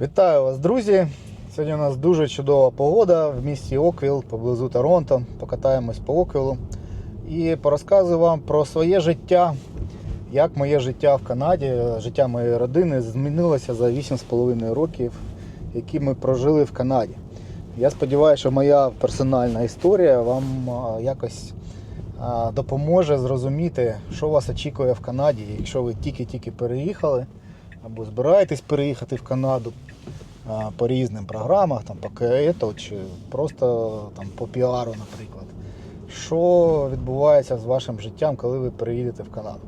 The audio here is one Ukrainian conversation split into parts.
Вітаю вас, друзі! Сьогодні у нас дуже чудова погода в місті Оквіл поблизу Торонто. Покатаємось по Оквілу і порозказую вам про своє життя, як моє життя в Канаді, життя моєї родини змінилося за 8,5 років, які ми прожили в Канаді. Я сподіваюся, що моя персональна історія вам якось допоможе зрозуміти, що вас очікує в Канаді, якщо ви тільки-тільки переїхали або збираєтесь переїхати в Канаду по різним програмах, там по КЕТО чи просто там по піару, наприклад. Що відбувається з вашим життям, коли ви переїдете в Канаду?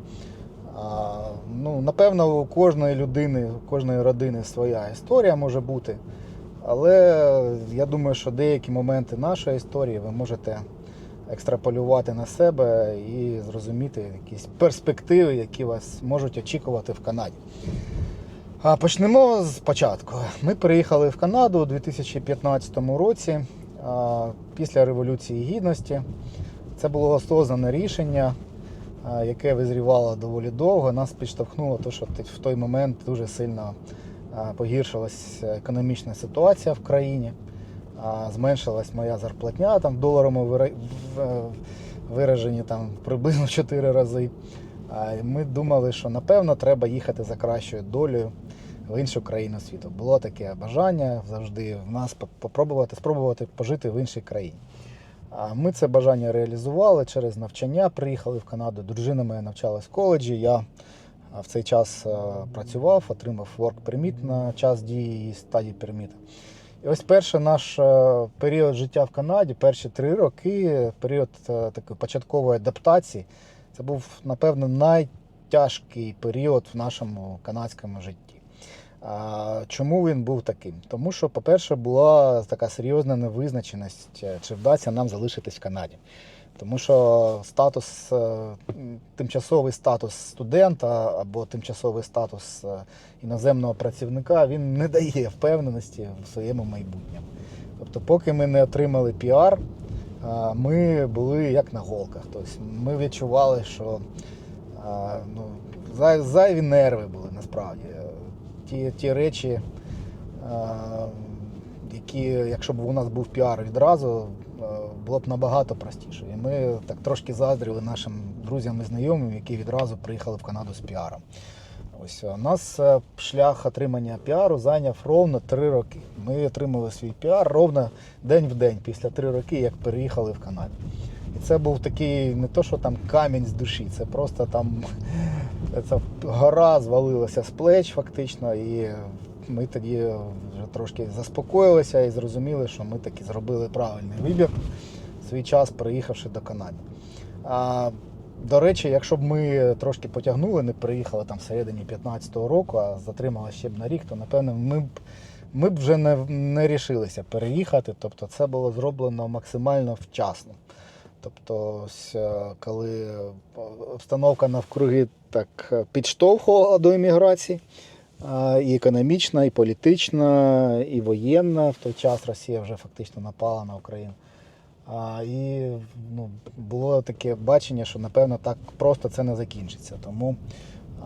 А, ну, напевно, у кожної людини, у кожної родини своя історія може бути. Але я думаю, що деякі моменти нашої історії ви можете екстраполювати на себе і зрозуміти якісь перспективи, які вас можуть очікувати в Канаді. А почнемо з початку. Ми приїхали в Канаду у 2015 році після Революції Гідності. Це було осознане рішення, яке визрівало доволі довго. Нас підштовхнуло, те, що в той момент дуже сильно погіршилась економічна ситуація в країні. Зменшилась моя зарплатня там в доларовому вираженні там приблизно в 4 рази. Ми думали, що напевно треба їхати за кращою долею в іншу країну світу. Було таке бажання завжди в нас попробувати спробувати пожити в іншій країні. А Ми це бажання реалізували через навчання. Приїхали в Канаду. Дружина моя навчалась в коледжі. Я в цей час працював, отримав work permit на час дії стадії перміта. І ось перший наш період життя в Канаді, перші три роки, період такої початкової адаптації, це був, напевно, найтяжкий період в нашому канадському житті. Чому він був таким? Тому що, по-перше, була така серйозна невизначеність, е, чи вдасться нам залишитись в Канаді. Тому що статус, е, тимчасовий статус студента або тимчасовий статус е, іноземного працівника він не дає впевненості в своєму майбутньому. Тобто, поки ми не отримали піар, ми були як на голках. Тобто ми відчували, що ну, зайві нерви були насправді. Ті, ті речі, які, якщо б у нас був піар відразу, було б набагато простіше. І ми так трошки заздріли нашим друзям і знайомим, які відразу приїхали в Канаду з піаром. Ось у нас е, шлях отримання піару зайняв ровно три роки. Ми отримали свій піар ровно день в день після три роки, як переїхали в Канаду. І це був такий не то, що там камінь з душі, це просто там це гора звалилася з плеч фактично. І ми тоді вже трошки заспокоїлися і зрозуміли, що ми таки зробили правильний вибір свій час, приїхавши до Канади. До речі, якщо б ми трошки потягнули, не приїхали там всередині 15-го року, а затримали ще б на рік, то напевно ми б, ми б вже не, не рішилися переїхати. Тобто це було зроблено максимально вчасно. Тобто, е, коли обстановка навкруги так е, підштовхувала до імміграції, е, і економічна, і політична, і воєнна. В той час Росія вже фактично напала на Україну. А, і ну, було таке бачення, що напевно так просто це не закінчиться. Тому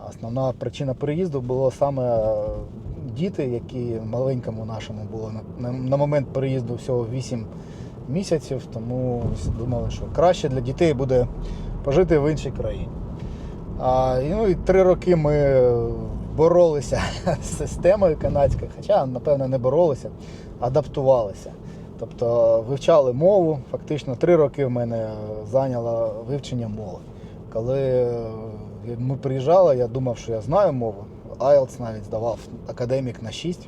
основна причина переїзду було саме е, діти, які маленькому нашому було на, на, момент переїзду всього 8 місяців. Тому думали, що краще для дітей буде пожити в іншій країні. А, і, ну, і три роки ми боролися з системою канадською, хоча, напевно, не боролися, адаптувалися. Тобто вивчали мову. Фактично три роки в мене зайняло вивчення мови. Коли е, ми приїжджали, я думав, що я знаю мову. IELTS навіть здавав академік на 6.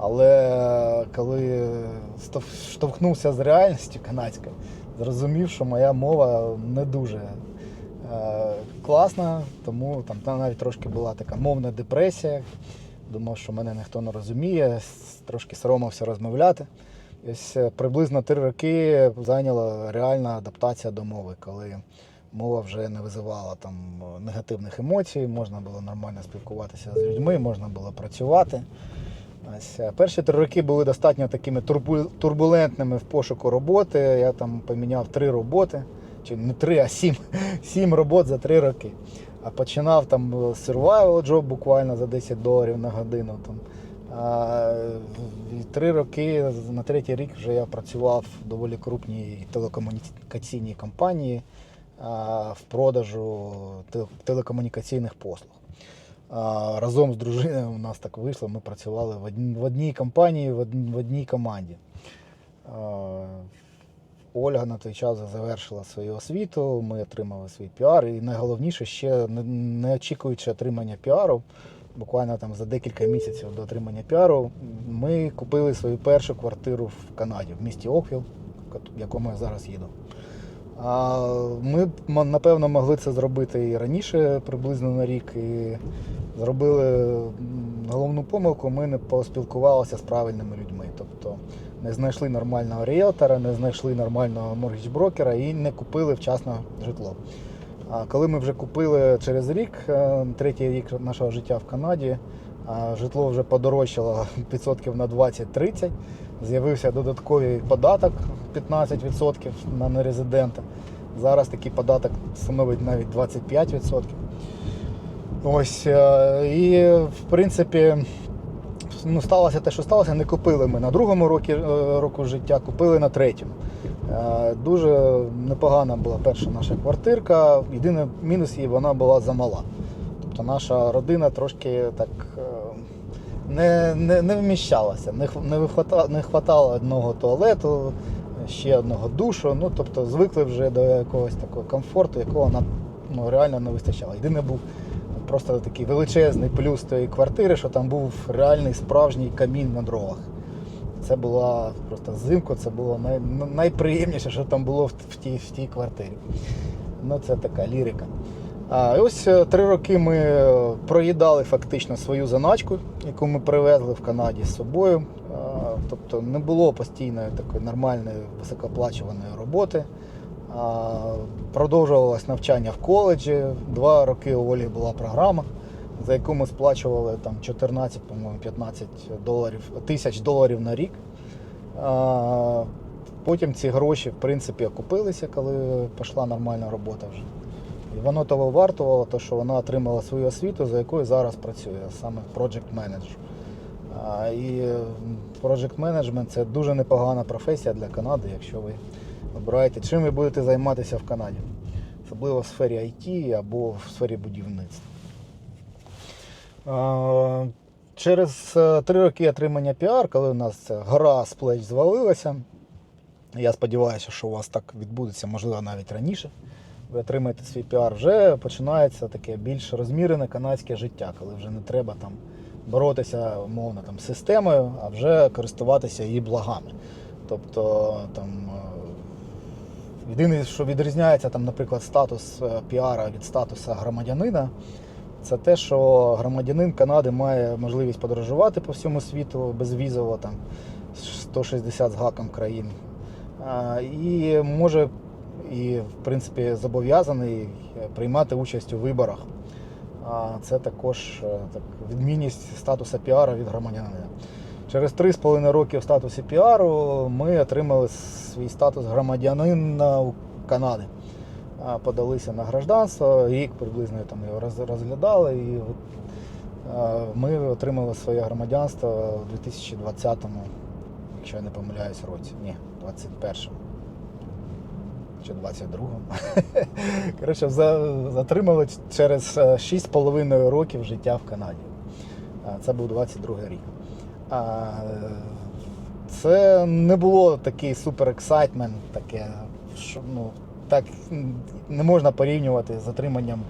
Але коли штовхнувся з реальністю канадською, зрозумів, що моя мова не дуже е, класна, тому там навіть трошки була така мовна депресія. Думав, що мене ніхто не розуміє, трошки соромився розмовляти. Ось е, приблизно три роки зайняла реальна адаптація до мови, коли мова вже не визивала там е, негативних емоцій, можна було нормально спілкуватися з людьми, можна було працювати. Ось, е, перші три роки були достатньо такими турбулентними в пошуку роботи. Я там поміняв три роботи, чи не три, а сім, сім робот за три роки. А починав там з survival job буквально за 10 доларів на годину. Там, три роки, на третій рік вже я працював в доволі крупній телекомунікаційній компанії в продажу телекомунікаційних послуг. Разом з дружиною у нас так вийшло, ми працювали в одній, компанії, в одній, команді. Ольга на той час завершила свою освіту, ми отримали свій піар. І найголовніше, ще не- очікуючи отримання піару, буквально там за декілька місяців до отримання піару, ми купили свою першу квартиру в Канаді, в місті Оквіл, в якому я зараз їду. Ми напевно могли це зробити і раніше, приблизно на рік. І зробили головну помилку, ми не поспілкувалися з правильними людьми. Тобто не знайшли нормального ріелтора, не знайшли нормального моргідж-брокера і не купили вчасно житло. А коли ми вже купили через рік, е, третій рік нашого життя в Канаді, житло вже подорожчало відсотків на 20-30, з'явився додатковий податок 15% на нерезидента. Зараз такий податок становить навіть 25%. Ось, е, і в принципі, ну, сталося те, що сталося, не купили ми на другому році, е, року життя, купили на третьому. Е, Дуже непогана була перша наша квартирка. Єдиний мінус її вона була замала. Тобто наша родина трошки так е, не, не, не вміщалася, не, не, вихвата, не хватало одного туалету, ще одного душу. Ну, тобто звикли вже до якогось такого комфорту, якого нам ну, реально не вистачало. Єдине був просто такий величезний плюс тієї квартири, що там був реальний справжній камін на дровах. Це була просто зимку, це було най, найприємніше, що там було в, тій, в тій квартирі. Ну, це така лірика. А і ось е, три роки ми е, проїдали фактично свою заначку, яку ми привезли в Канаді з собою. А, Тобто не було постійної такої нормальної високооплачуваної роботи. Продовжувалось навчання в коледжі. Два роки у Олі була програма, за яку ми сплачували там 14, по-моєму, 15 доларів, тисяч доларів на рік. Потім ці гроші, в принципі, окупилися, коли пішла нормальна робота вже. І воно того вартувало, то, що вона отримала свою освіту, за якою зараз працює, саме project. А, І project management це дуже непогана професія для Канади, якщо ви обираєте, чим ви будете займатися в Канаді. Особливо в сфері IT або в сфері будівництва. Через е, три роки отримання піар, коли у нас ця гора з плеч звалилася, я сподіваюся, що у вас так відбудеться, можливо, навіть раніше. Ви отримаєте свій піар, вже починається таке більш розмірене канадське життя, коли вже не треба там боротися умовно там, з системою, а вже користуватися її благами. Тобто там е, єдине, що відрізняється, там, наприклад, статус е, піара від статусу громадянина, це те, що громадянин Канади має можливість подорожувати по всьому світу безвізово, там 160 з гаком країн. І може і в принципі зобов'язаний приймати участь у виборах. Це також е, так, відмінність статусу піара від громадянина. Через 3,5 роки в статусі піару ми отримали свій статус громадянина Канади. Подалися на гражданство, рік приблизно там його розглядали, і е, ми отримали своє громадянство у 2020-му, якщо я не помиляюсь, році. Ні, 21-му. Чи 22-му. Коротше, затримали через е, 6,5 років життя в Канаді. Це був 22 рік. Е, Це не було такий супер ексайтмент, таке, що ну, так не можна порівнювати з отриманням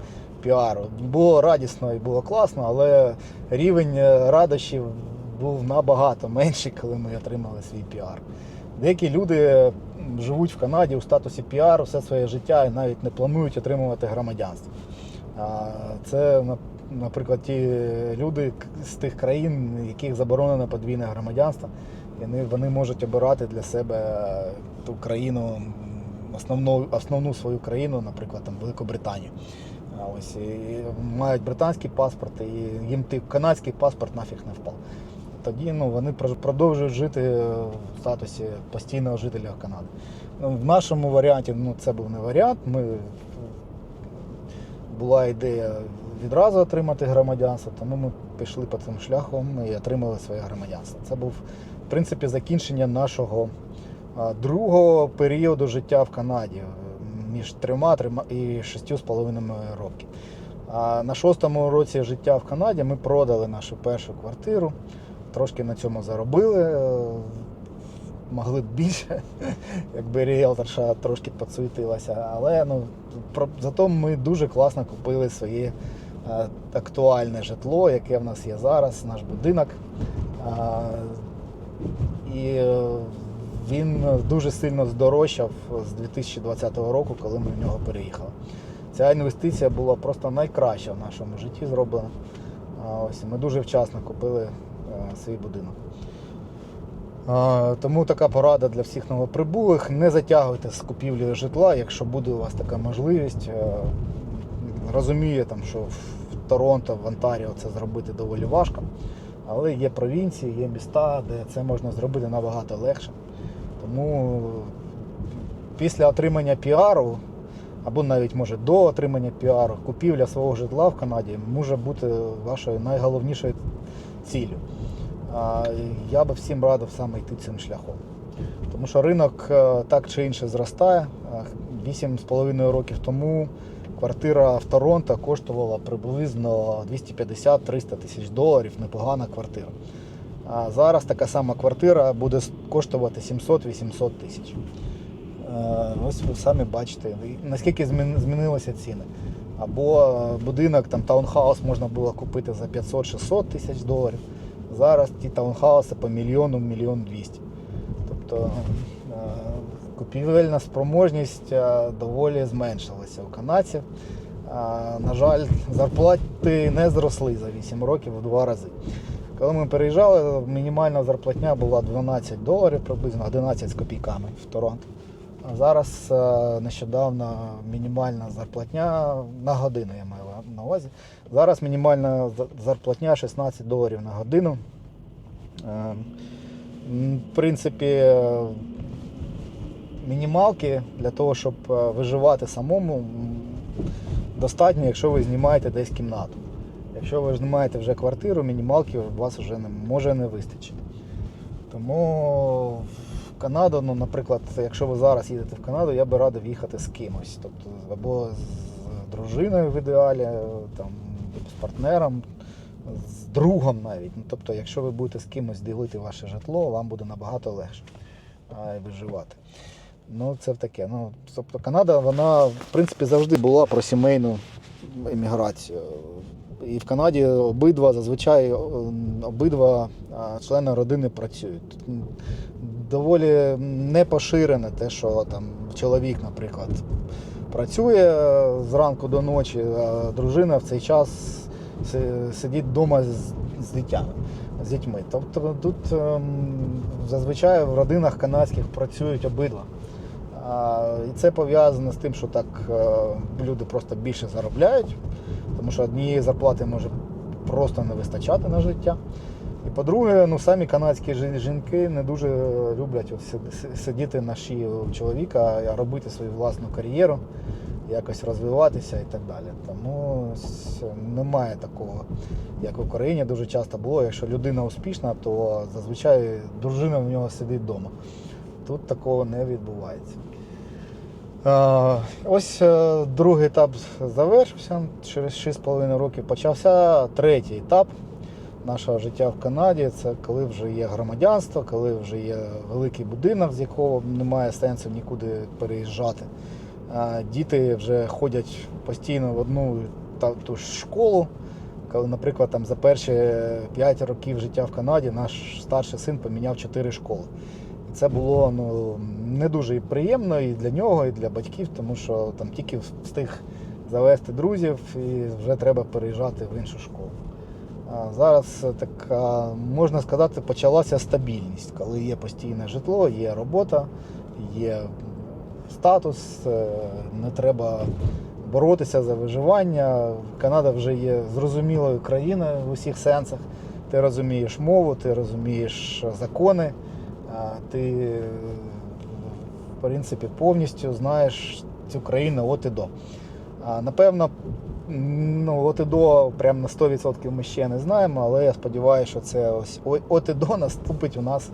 піару. Було радісно і було класно, але рівень е, радощів був набагато менший, коли ми отримали свій піар. Деякі люди живуть в Канаді у статусі піар все своє життя і навіть не планують отримувати громадянство. Це, наприклад, ті люди з тих країн, яких заборонено подвійне громадянство, і вони, вони можуть обирати для себе ту країну, основну, основну свою країну, наприклад, там. А Ось і мають британський паспорт, і їм той канадський паспорт нафіг не впав. Тоді ну, вони продовжують жити в статусі постійного жителя Канади. Ну, в нашому варіанті ну, це був не варіант. Ми, була ідея відразу отримати громадянство, тому ми пішли по цим шляхом і отримали своє громадянство. Це був, в принципі, закінчення нашого другого періоду життя в Канаді е, між трьома і шістю з половиною років. А на шостому році життя в Канаді ми продали нашу першу квартиру, трошки на цьому заробили. е, Могли б більше, якби ріелторша трошки підсуетилася. Але ну, зато ми дуже класно купили своє актуальне житло, яке в нас є зараз, наш будинок. І е, він дуже сильно здорожчав з 2020 року, коли ми в нього переїхали. Ця інвестиція була просто найкраща в нашому житті зроблена. Ось ми дуже вчасно купили е, свій будинок. Тому така порада для всіх новоприбулих. Не затягуйте з купівлею житла, якщо буде у вас така можливість. Е, Розумію, там, що в Торонто, в Онтаріо це зробити доволі важко. Але є провінції, є міста, де це можна зробити набагато легше. Тому після отримання піару, або навіть може до отримання піару, купівля свого житла в Канаді може бути вашою найголовнішою ціллю. Я би всім радив саме йти цим шляхом. Тому що ринок е, так чи інше зростає. Е, 8,5 років тому квартира в Торонто коштувала приблизно 250-300 тисяч доларів, непогана квартира. А зараз така сама квартира буде коштувати 700-800 тисяч. Е, Ось ви самі бачите, наскільки змінилися ціни. Або е, будинок, там таунхаус можна було купити за 500-600 тисяч доларів. Зараз ті таунхауси по мільйону, мільйон двісті. Тобто е, купівельна спроможність е, доволі зменшилася у канадців. Е, На жаль, зарплати не зросли за 8 років в два рази. Коли ми переїжджали, мінімальна зарплатня була 12 доларів, приблизно 11 з копійками в Торонто. А зараз е, нещодавно мінімальна зарплатня на годину, я маю на увазі. Зараз мінімальна зарплатня 16 доларів на годину. Е, В принципі, мінімалки для того, щоб е, виживати самому, достатньо, якщо ви знімаєте десь кімнату. Якщо ви знімаєте вже квартиру, мінімалки у вас вже не може не вистачити. Тому в Канаду, ну, наприклад, якщо ви зараз їдете в Канаду, я би радив їхати з кимось. Тобто або з дружиною в ідеалі, там, з партнером, з другом навіть. Ну, тобто, якщо ви будете з кимось ділити ваше житло, вам буде набагато легше а, виживати. Ну, це таке. Ну, тобто Канада, вона, в принципі, завжди була про сімейну еміграцію. І в Канаді обидва зазвичай е, обидва члени родини працюють. Доволі не поширене те, що там чоловік, наприклад, працює зранку до ночі, а дружина в цей час сидить вдома з, дитями. З дітьми. Тобто тут ем, зазвичай в родинах канадських працюють обидва. І це пов'язано з тим, що так е, люди просто більше заробляють, тому що однієї зарплати може просто не вистачати на життя. І по-друге, ну самі канадські жінки не дуже люблять сидіти на шиї чоловіка, а робити свою власну кар'єру, якось розвиватися і так далі. Тому немає такого, як в Україні дуже часто було. Якщо людина успішна, то зазвичай дружина в нього сидить вдома. Тут такого не відбувається. Е, Ось е, другий етап завершився. Через 6,5 років почався третій етап нашого життя в Канаді. Це коли вже є громадянство, коли вже є великий будинок, з якого немає сенсу нікуди переїжджати. Е, Діти вже ходять постійно в одну та ту ж школу. Коли, наприклад, там за перші 5 років життя в Канаді наш старший син поміняв 4 школи. Це було ну, не дуже приємно і для нього, і для батьків, тому що там тільки встиг завести друзів і вже треба переїжджати в іншу школу. А зараз така, можна сказати, почалася стабільність, коли є постійне житло, є робота, є статус, е, не треба боротися за виживання. Канада вже є зрозумілою країною в усіх сенсах. Ти розумієш мову, ти розумієш закони, ти е, в принципі повністю знаєш цю країну от і до. Напевно, Ну, от і до прям на 100% ми ще не знаємо, але я сподіваюся, що це ось от і до наступить у нас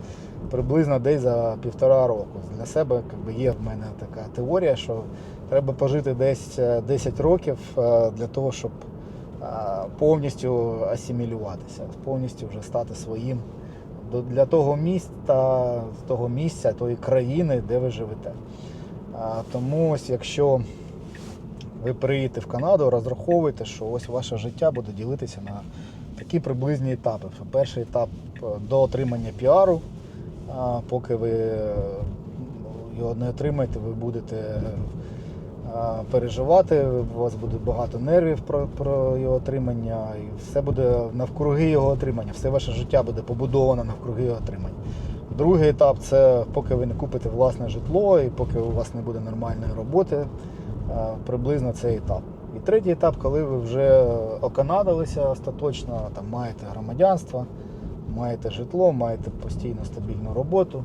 приблизно десь за півтора року. Для себе якби, є в мене така теорія, що треба пожити десь е, 10 років е, для того, щоб е, повністю асимілюватися, повністю вже стати своїм для того міста, того місця, тої країни, де ви живете. Тому ось якщо ви приїдете в Канаду, розраховуйте, що ось ваше життя буде ділитися на такі приблизні етапи. Перший етап е, до отримання піару, поки ви е, його не отримаєте, ви будете переживати, у вас буде багато нервів про, про його отримання, і все буде навкруги його отримання, все ваше життя буде побудовано навкруги його отримання. Другий етап це поки ви не купите власне житло і поки у вас не буде нормальної роботи, приблизно цей етап. І третій етап, коли ви вже оканадилися остаточно, там маєте громадянство, маєте житло, маєте постійну стабільну роботу.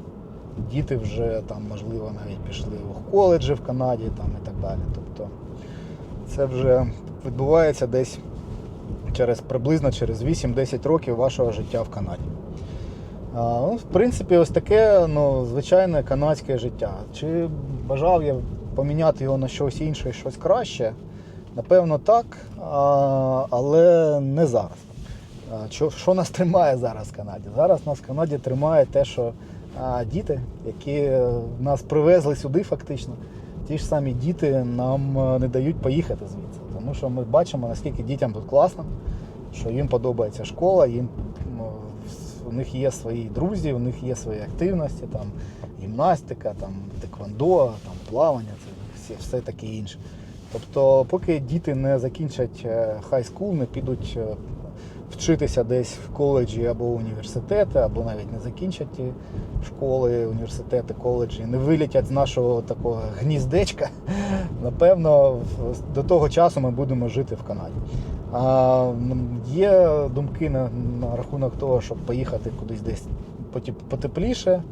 Діти вже там, можливо, навіть пішли в коледжі в Канаді там, і так далі. Тобто це вже відбувається десь через приблизно через 8-10 років вашого життя в Канаді. А, ну, в принципі, ось таке ну, звичайне канадське життя. Чи бажав я поміняти його на щось інше, щось краще? Напевно, так, а, але не зараз. Що, що нас тримає зараз в Канаді? Зараз нас в Канаді тримає те, що а, діти, які е, нас привезли сюди, фактично, ті ж самі діти нам е, не дають поїхати звідси. Тому що ми бачимо, наскільки дітям тут класно, що їм подобається школа, їм ну, у них є свої друзі, у них є свої активності, там гімнастика, там теквондо, там плавання, це все, все таке інше. Тобто, поки діти не закінчать хай скул, не підуть е, вчитися десь в коледжі або університети, або навіть не закінчать ті школи, університети, коледжі, не вилітять з нашого такого гніздечка, напевно, до того часу ми будемо жити в Канаді. А, є думки на, на рахунок того, щоб поїхати кудись десь потепліше,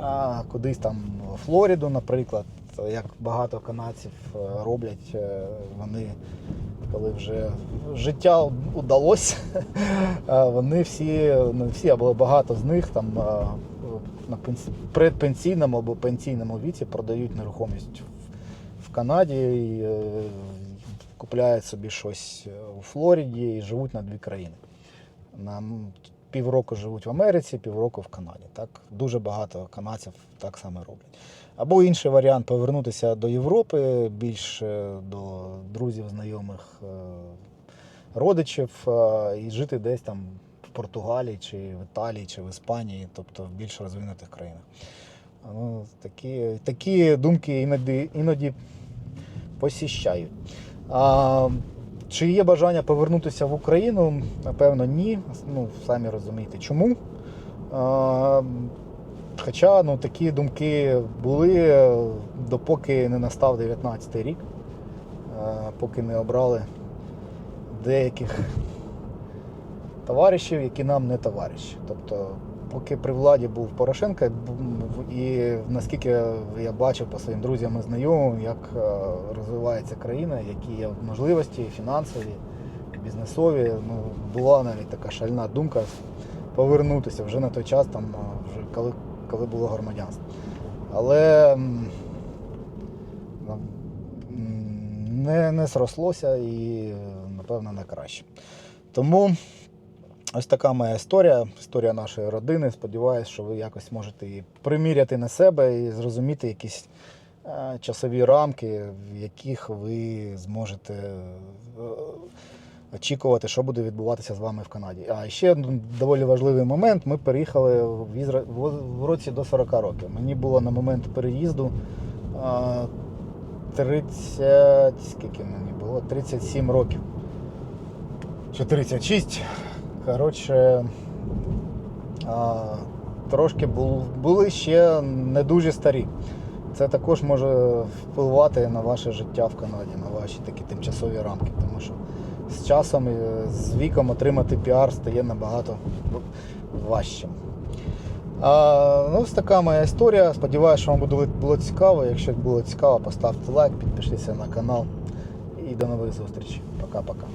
а, кудись там в Флориду, наприклад, як багато канадців е, роблять, е, вони коли вже життя удалося, вони всі, не всі, або багато з них там на пенсі- предпенсійному або пенсійному віці продають нерухомість в- Канаді і е, купляють собі щось у Флориді і живуть на дві країни. На м, півроку живуть в Америці, півроку в Канаді. Так дуже багато канадців так само роблять. Або інший варіант повернутися до Європи, більш е, до друзів, знайомих, е, родичів е, і жити десь там в Португалії, чи в Італії, чи в Іспанії, тобто в більш розвинутих країнах. Ну, такі, такі думки іноді, іноді посіщають. А, чи є бажання повернутися в Україну? Напевно, ні. Ну, самі розумієте, чому. А, хоча ну, такі думки були, е, допоки не настав 19 рік, е, поки не обрали деяких товаришів, які нам не товариші. Тобто, поки при владі був Порошенко, і наскільки я бачив по своїм друзям і знайомим, як е, розвивається країна, які є можливості фінансові, бізнесові. Ну, була навіть така шальна думка повернутися вже на той час, там, вже коли, коли було громадянство. Але не, не зрослося і, напевно, не краще. Тому ось така моя історія, історія нашої родини. Сподіваюсь, що ви якось можете її приміряти на себе і зрозуміти якісь е, часові рамки, в яких ви зможете е, очікувати, що буде відбуватися з вами в Канаді. А ще доволі важливий момент. Ми переїхали в, Ізра... в- році до 40 років. Мені було на момент переїзду е, 30... скільки мені було? 37 років. Чи 36. Коротше, трошки були ще не дуже старі. Це також може впливати на ваше життя в Канаді, на ваші такі тимчасові рамки. Тому що з часом, і з віком отримати піар стає набагато важчим. А, ну, ось така моя історія. Сподіваюся, що вам було цікаво. Якщо було цікаво, поставте лайк, підпишіться на канал і до нових зустрічей. Пока-пока.